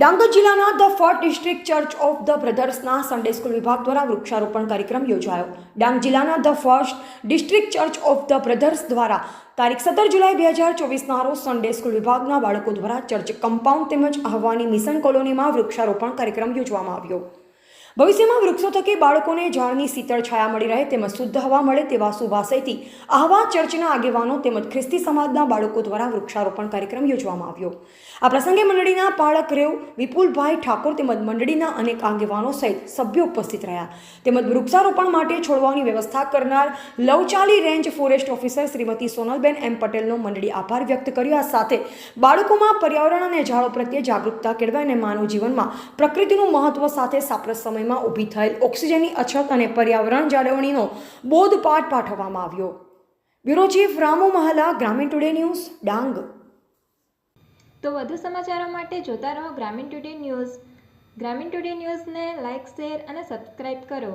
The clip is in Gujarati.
ડાંગ જિલ્લાના the fort district church of the બ્રધર્સના Sunday school વિભાગ દ્વારા વૃક્ષારોપણ કાર્યક્રમ યોજાયો. ડાંગ જિલ્લાના the first district church of the brothers દ્વારા તારીખ સત્તર જુલાઈ બે હજાર ચોવીસના રોજ સન્ડે સ્કૂલ વિભાગના બાળકો દ્વારા ચર્ચ કમ્પાઉન્ડ તેમજ આહવાની મિશન કોલોનીમાં વૃક્ષારોપણ કાર્યક્રમ યોજવામાં આવ્યો. ભવિષ્યમાં વૃક્ષો થકી બાળકોને ઝાડની શીતળ છાયા મળી રહે તેમજ શુદ્ધ હવા મળે તેવા શુભાશયથી આહવા ચર્ચના આગેવાનો તેમજ ખ્રિસ્તી સમાજના બાળકો દ્વારા વૃક્ષારોપણ કાર્યક્રમ યોજવામાં આવ્યો. આ પ્રસંગે મંડળીના પાળક રેવ, વિપુલભાઈ ઠાકોર તેમજ મંડળીના અનેક આગેવાનો સહિત સભ્યો ઉપસ્થિત રહ્યા. તેમજ વૃક્ષારોપણ માટે છોડવાની વ્યવસ્થા કરનાર Lavchali range forest officer Shrimati Sonalben M પટેલનો મંડળી આભાર વ્યક્ત કર્યો. આ સાથે બાળકોમાં પર્યાવરણ અને ઝાડો પ્રત્યે જાગૃતતા કેળવાય અને માનવ જીવનમાં પ્રકૃતિનું મહત્વ સાથે સાંપ્રત સમયમાં ઊભી થયેલ ઓક્સિજનની અછત અને પર્યાવરણ જાળવણીનો બોધપાઠ પાઠવવામાં આવ્યો. બ્યુરો ચીફ રામુ મહાલા, ગ્રામીણ ટુડે ન્યૂઝ, ડાંગ. તો વધુ સમાચારો માટે જોતા રહો Gramin today news. Gramin today ન્યૂઝને લાઇક શેર અને સબસ્ક્રાઇબ કરો.